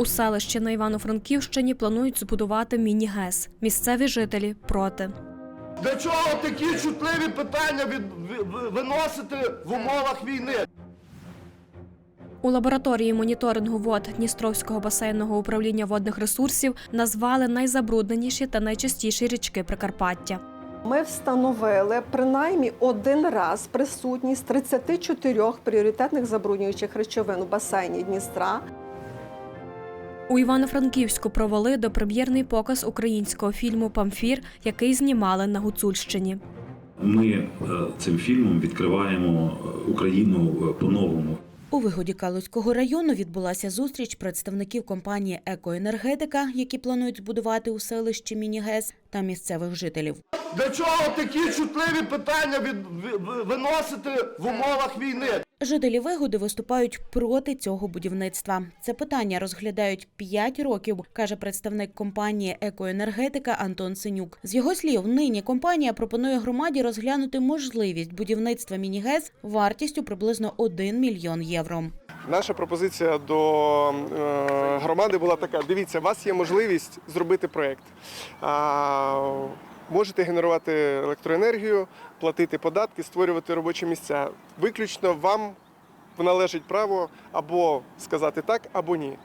У селищі на Івано-Франківщині планують збудувати міні-ГЕС. Місцеві жителі проти. Для чого такі чутливі питання від, ви- ви- виносити в умовах війни? У лабораторії моніторингу вод Дністровського басейного управління водних ресурсів назвали найзабрудненіші та найчастіші річки Прикарпаття. Ми встановили принаймні один раз присутність 34 пріоритетних забруднюючих речовин у басейні Дністра. У Івано-Франківську провели допрем'єрний показ українського фільму Памфір, який знімали на Гуцульщині. Ми е, цим фільмом відкриваємо е, Україну е, по-новому. У вигоді Калузького району відбулася зустріч представників компанії Екоенергетика, які планують збудувати у селищі Міні-ГЕС, та місцевих жителів. Для чого такі чутливі питання виносити в умовах війни? Жителі вигоди виступають проти цього будівництва. Це питання розглядають 5 років, каже представник компанії Екоенергетика Антон Синюк. З його слів, нині компанія пропонує громаді розглянути можливість будівництва міні-ГЕС вартістю приблизно 1 мільйон євро. Наша пропозиція до е, громади була така: дивіться, у вас є можливість зробити проєкт. Можете генерувати електроенергію, платити податки, створювати робочі місця. Виключно вам належить право або сказати так, або ні.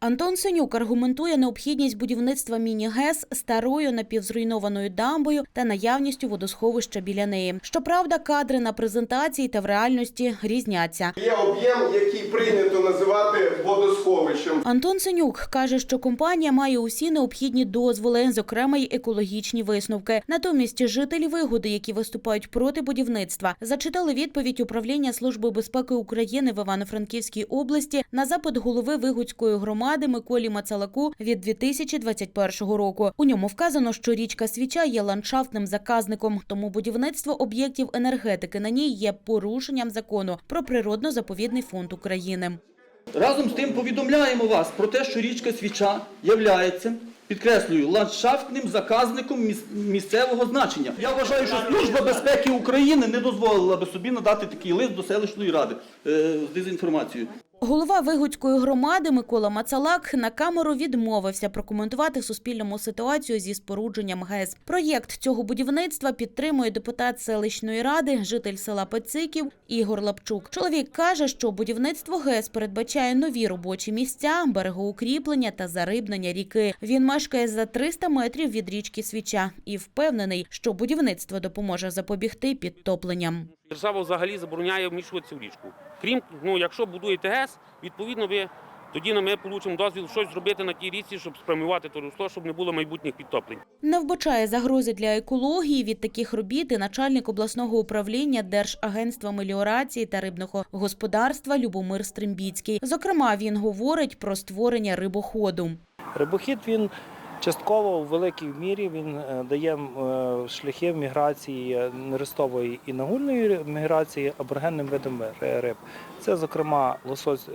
Антон Синюк аргументує необхідність будівництва міні-ГЕС старою напівзруйнованою дамбою та наявністю водосховища біля неї. Щоправда, кадри на презентації та в реальності різняться. Є об'єм, який прийнято називати водосховищем. Антон Синюк каже, що компанія має усі необхідні дозволи, зокрема й екологічні висновки. Натомість жителі вигоди, які виступають проти будівництва, зачитали відповідь управління Служби безпеки України в Івано-Франківській області на запит голови Вигудської громади Миколі Мацалаку від 2021 року. У ньому вказано, що річка Свіча є ландшафтним заказником, тому будівництво об'єктів енергетики на ній є порушенням закону про природно-заповідний фонд України. Разом з тим повідомляємо вас про те, що річка Свіча являється, підкреслюю, ландшафтним заказником міс- місцевого значення. Я вважаю, що Служба безпеки України не дозволила би собі надати такий лист до селищної ради е, з дезінформацією. Голова Вигудської громади Микола Мацалак на камеру відмовився прокоментувати суспільному ситуацію зі спорудженням ГЕС. Проєкт цього будівництва підтримує депутат селищної ради, житель села Пециків Ігор Лапчук. Чоловік каже, що будівництво ГЕС передбачає нові робочі місця, берегоукріплення та зарибнення ріки. Він мешкає за 300 метрів від річки Свіча і впевнений, що будівництво допоможе запобігти підтопленням. Держава взагалі забороняє вмішуватися в річку. Крім, ну, якщо будуєте ГЕС, відповідно, ви тоді ми получимо дозвіл щось зробити на тій річці, щоб спрямувати то русло, щоб не було майбутніх підтоплень. Не вбачає загрози для екології від таких робіт і начальник обласного управління Держагентства меліорації та рибного господарства Любомир Стримбіцький. Зокрема, він говорить про створення рибоходу. Рибохід він частково у великій мірі він е, дає е, шляхи міграції е, нерестової і нагульної міграції аборигенним видам риб. Це, зокрема, лосось,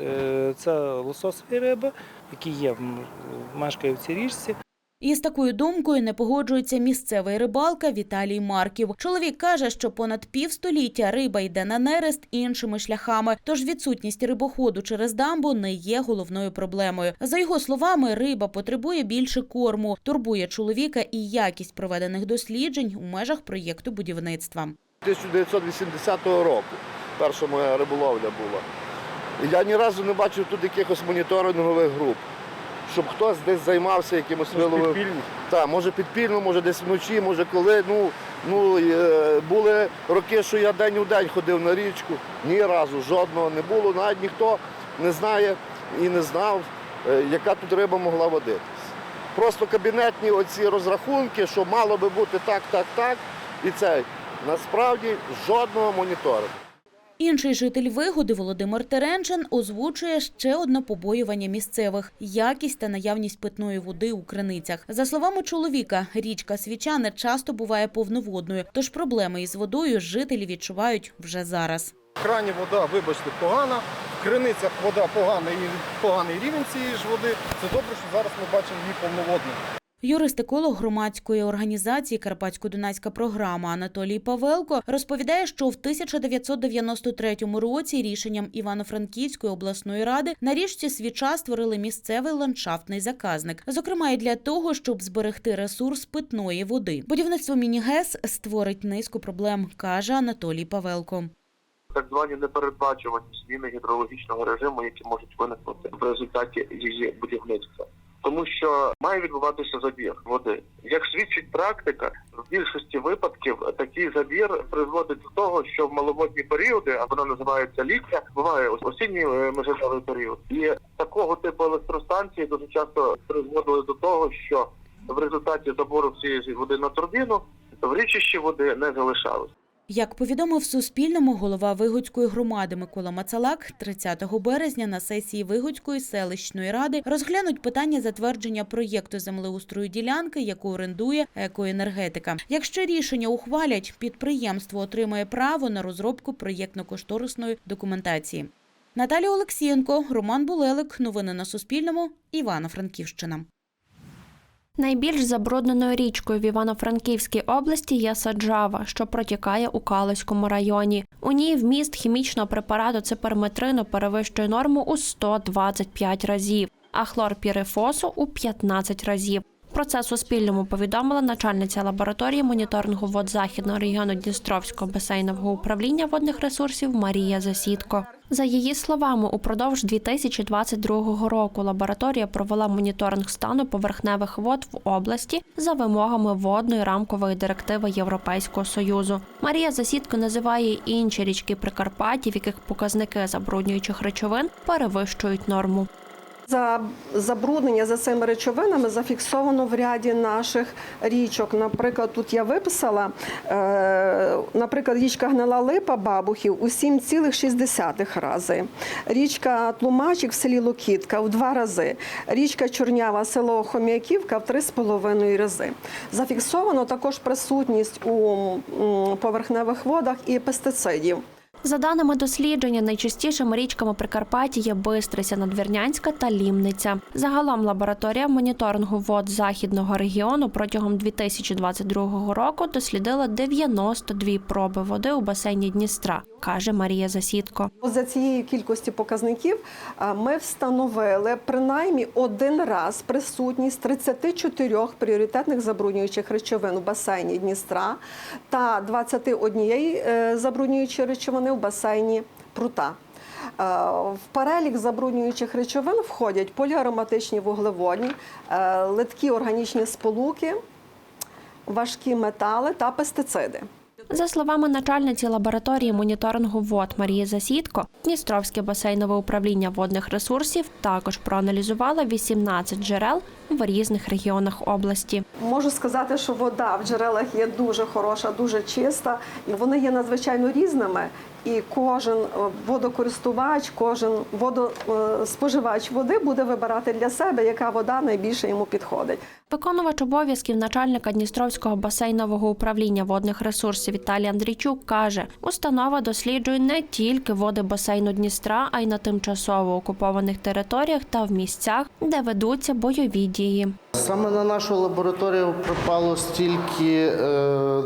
це лососові риби, які є мешкають в цій річці. І з такою думкою не погоджується місцевий рибалка Віталій Марків. Чоловік каже, що понад півстоліття риба йде на нерест іншими шляхами, тож відсутність рибоходу через дамбу не є головною проблемою. За його словами, риба потребує більше корму, турбує чоловіка і якість проведених досліджень у межах проєкту будівництва. 1980 року перша моя риболовля була. Я ні разу не бачив тут якихось моніторингових груп, щоб хтось десь займався якимось виловом. Так, може підпільно, може десь вночі, може коли. Ну, ну, е, були роки, що я день у день ходив на річку, ні разу жодного не було. Навіть ніхто не знає і не знав, е, яка тут риба могла водитись. Просто кабінетні оці розрахунки, що мало би бути так, так, так. І це насправді жодного моніторингу. Інший житель вигоди Володимир Теренчин озвучує ще одне побоювання місцевих якість та наявність питної води у криницях. За словами чоловіка, річка Свіча не часто буває повноводною, тож проблеми із водою жителі відчувають вже зараз. В крані вода, вибачте, погана. В криницях вода погана і поганий рівень цієї ж води. Це добре, що зараз ми бачимо її повноводною. Юрист-еколог громадської організації Карпатсько-Дунайська програма Анатолій Павелко розповідає, що в 1993 році рішенням Івано-Франківської обласної ради на річці Свіча створили місцевий ландшафтний заказник, зокрема і для того, щоб зберегти ресурс питної води. Будівництво міні-ГЕС створить низку проблем, каже Анатолій Павелко. так звані непередбачувані зміни гідрологічного режиму, які можуть виникнути в результаті її будівництва. Тому що має відбуватися забір води. Як свідчить практика, в більшості випадків такий забір призводить до того, що в маловодні періоди, а воно називається літня, буває осінній е, межовий період, і такого типу електростанції дуже часто призводили до того, що в результаті забору всієї води на турбіну в річищі води не залишалось. Як повідомив Суспільному голова Вигодської громади Микола Мацалак, 30 березня на сесії Вигодської селищної ради розглянуть питання затвердження проєкту землеустрою ділянки, яку орендує екоенергетика. Якщо рішення ухвалять, підприємство отримає право на розробку проєктно-кошторисної документації. Наталія Олексієнко, Роман Булелик. Новини на Суспільному. Івано-Франківщина. Найбільш забрудненою річкою в Івано-Франківській області є Саджава, що протікає у Калиському районі. У ній вміст хімічного препарату циперметрину перевищує норму у 125 разів, а хлорпірифосу у 15 разів. Про це Суспільному повідомила начальниця лабораторії моніторингу вод Західного регіону Дністровського басейнового управління водних ресурсів Марія Засідко. За її словами, упродовж 2022 року лабораторія провела моніторинг стану поверхневих вод в області за вимогами водної рамкової директиви Європейського союзу. Марія Засідко називає інші річки Прикарпаття, в яких показники забруднюючих речовин перевищують норму. За забруднення за цими речовинами зафіксовано в ряді наших річок. Наприклад, тут я виписала, е, наприклад, річка Гнила Липа Бабухів у 7,6 рази. Річка Тлумачик в селі Локітка в 2 рази. Річка Чорнява, село Хом'яківка в 3,5 рази. Зафіксовано також присутність у поверхневих водах і пестицидів. За даними дослідження, найчастішими річками Прикарпаття є Бистриця, Надвірнянська та Лімниця. Загалом лабораторія моніторингу вод західного регіону протягом 2022 року дослідила 92 проби води у басейні Дністра, каже Марія Засідко. За цієї кількості показників ми встановили принаймні один раз присутність 34 пріоритетних забруднюючих речовин у басейні Дністра та 21 е, забруднюючої речовини у басейні Прута. В перелік забруднюючих речовин входять поліароматичні вуглеводні, е, литкі органічні сполуки, важкі метали та пестициди. За словами начальниці лабораторії моніторингу вод Марії Засідко, Дністровське басейнове управління водних ресурсів також проаналізувало 18 джерел в різних регіонах області. Можу сказати, що вода в джерелах є дуже хороша, дуже чиста. І Вони є надзвичайно різними. І кожен е, водокористувач, кожен водоспоживач води буде вибирати для себе, яка вода найбільше йому підходить. Виконувач обов'язків начальника Дністровського басейнового управління водних ресурсів Віталій Андрійчук каже, установа досліджує не тільки води басейну Дністра, а й на тимчасово окупованих територіях та в місцях, де ведуться бойові дії. Саме на нашу лабораторію припало стільки е,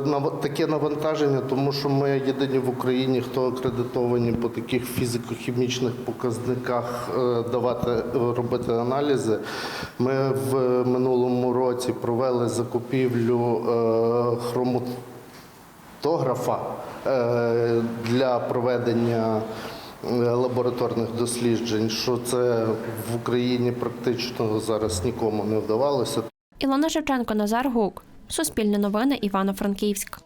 нав- таке навантаження, тому що ми єдині в Україні, хто акредитовані по таких фізико-хімічних показниках е, давати е, робити аналізи. Ми в минулому році провели закупівлю е, хроматографа е, для проведення лабораторних досліджень, що це в Україні практично зараз нікому не вдавалося. Ілона Шевченко, Назар Гук. Суспільне новини Івано-Франківськ.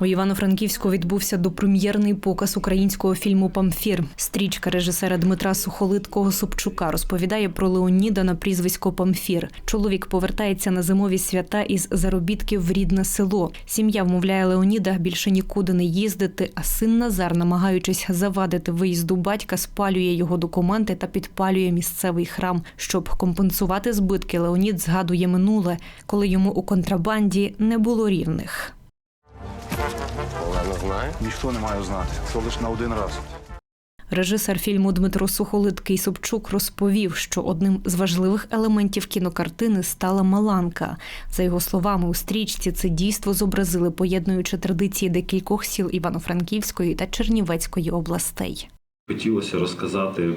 У Івано-Франківську відбувся допрем'єрний показ українського фільму Памфір. Стрічка режисера Дмитра Сухолиткого Собчука розповідає про Леоніда на прізвисько Памфір. Чоловік повертається на зимові свята із заробітків в рідне село. Сім'я вмовляє Леоніда більше нікуди не їздити. А син Назар, намагаючись завадити виїзду батька, спалює його документи та підпалює місцевий храм. Щоб компенсувати збитки, Леонід згадує минуле, коли йому у контрабанді не було рівних. Олена знає. Ніхто не має знати, то лише на один раз. Режисер фільму Дмитро Сухолиткий Собчук розповів, що одним з важливих елементів кінокартини стала Маланка. За його словами, у стрічці це дійство зобразили, поєднуючи традиції декількох сіл Івано-Франківської та Чернівецької областей. Хотілося розказати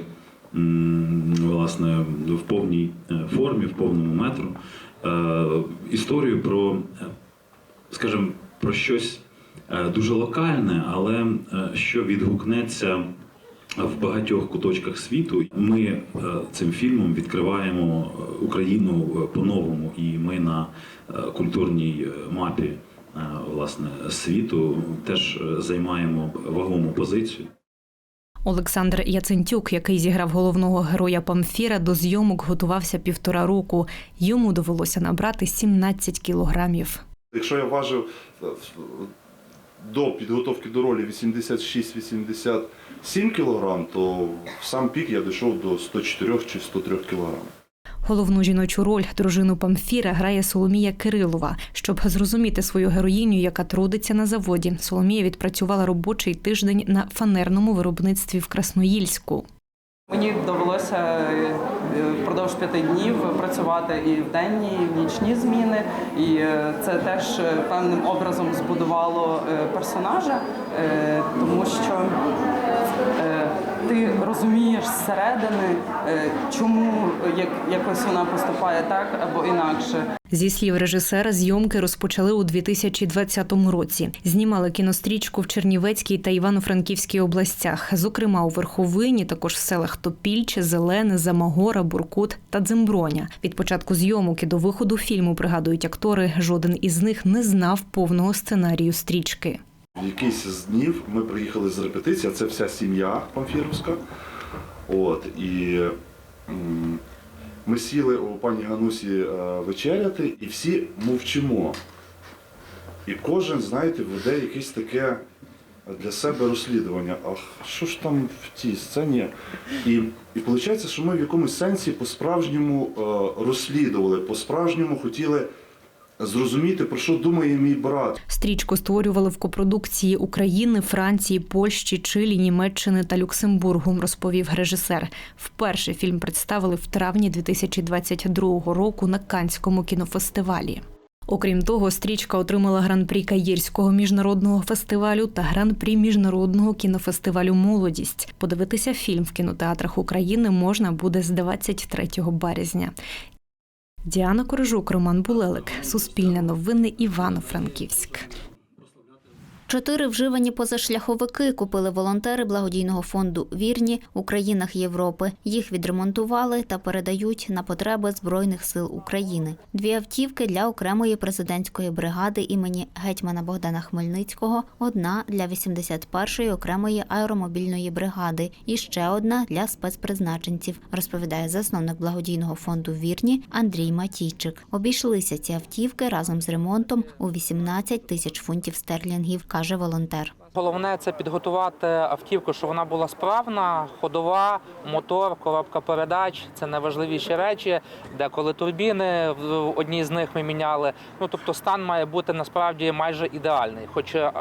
власне в повній е, формі, в повному метру е, історію про, е, скажімо, про щось дуже локальне, але е, що відгукнеться в багатьох куточках світу. Ми е, цим фільмом відкриваємо е, Україну е, по-новому, і ми на е, культурній е, мапі е, власне світу теж е, займаємо вагому позицію. Олександр Яцентюк, який зіграв головного героя Памфіра, до зйомок готувався півтора року. Йому довелося набрати 17 кілограмів. Якщо я важив е, до підготовки до ролі 86-87 кг, то в сам пік я дійшов до 104 чи 103 кг. Головну жіночу роль дружину Памфіра грає Соломія Кирилова. Щоб зрозуміти свою героїню, яка трудиться на заводі, Соломія відпрацювала робочий тиждень на фанерному виробництві в Красноїльську. Мені довелося е, впродовж п'яти днів працювати і в денні, і в нічні зміни. І е, це теж е, певним образом збудувало персонажа, тому що ти розумієш зсередини, чому як, якось вона поступає так або інакше. Зі слів режисера, зйомки розпочали у 2020 році. Знімали кінострічку в Чернівецькій та Івано-Франківській областях, зокрема у Верховині, також в селах Топільче, Зелене, Замагора, Буркут та Дземброня. Від початку зйомок і до виходу фільму пригадують актори. Жоден із них не знав повного сценарію стрічки. Якийсь з днів ми приїхали з репетиції, це вся сім'я Памфіровська. От, і ми сіли у пані Ганусі е, вечеряти і всі мовчимо. І кожен, знаєте, веде якесь таке для себе розслідування. А що ж там в тій сцені? І, і виходить, що ми в якомусь сенсі по-справжньому е, розслідували, по-справжньому хотіли зрозуміти, про що думає мій брат. Стрічку створювали в копродукції України, Франції, Польщі, Чилі, Німеччини та Люксембургу, розповів режисер. Вперше фільм представили в травні 2022 року на Канському кінофестивалі. Окрім того, стрічка отримала гран-прі Каїрського міжнародного фестивалю та гран-прі міжнародного кінофестивалю Молодість. Подивитися фільм в кінотеатрах України можна буде з 23 березня. Діана Корожук, Роман Булелик, Суспільне новини, Івано-Франківськ. Чотири вживані позашляховики купили волонтери благодійного фонду Вірні у країнах Європи. Їх відремонтували та передають на потреби Збройних сил України. Дві автівки для окремої президентської бригади імені гетьмана Богдана Хмельницького, одна для 81-ї окремої аеромобільної бригади і ще одна для спецпризначенців, розповідає засновник благодійного фонду Вірні Андрій Матійчик. Обійшлися ці автівки разом з ремонтом у 18 тисяч фунтів стерлінгів, каже волонтер. Головне це підготувати автівку, щоб вона була справна, ходова, мотор, коробка передач це найважливіші речі. Деколи турбіни в одній з них ми міняли. Ну тобто стан має бути насправді майже ідеальний. Хоч е,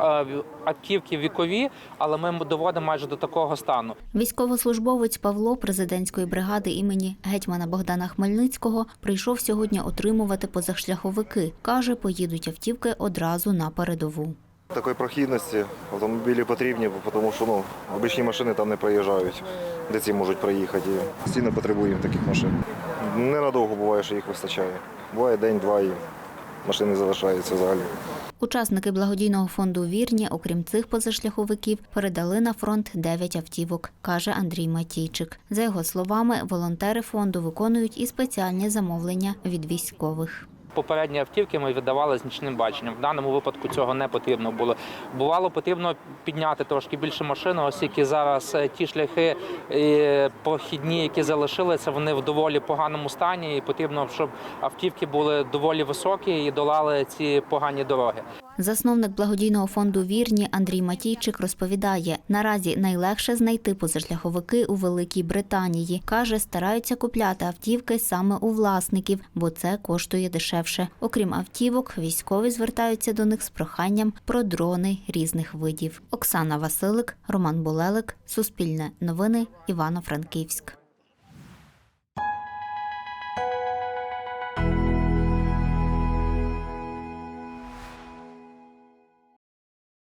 автівки вікові, але ми доводимо майже до такого стану. Військовослужбовець Павло президентської бригади імені гетьмана Богдана Хмельницького прийшов сьогодні отримувати позашляховики. каже, поїдуть автівки одразу на передову. Такої прохідності автомобілі потрібні, тому що ну, обичні машини там не проїжджають, де ці можуть проїхати. Постійно потребуємо таких машин. Ненадовго буває, що їх вистачає. Буває день-два і машини залишаються взагалі. Учасники благодійного фонду Вірні, окрім цих позашляховиків, передали на фронт 9 автівок, каже Андрій Матійчик. За його словами, волонтери фонду виконують і спеціальні замовлення від військових. Попередні автівки ми віддавали з нічним баченням. В даному випадку цього не потрібно було. Бувало, потрібно підняти трошки більше машину, оскільки зараз е, ті шляхи прохідні, які залишилися, вони в доволі поганому стані. І потрібно, щоб автівки були доволі високі і долали ці погані дороги. Засновник благодійного фонду Вірні Андрій Матійчик розповідає, наразі найлегше знайти позашляховики у Великій Британії. Каже, стараються купляти автівки саме у власників, бо це коштує дешевше. Окрім автівок, військові звертаються до них з проханням про дрони різних видів. Оксана Василик, Роман Болелик, Суспільне новини, Івано-Франківськ.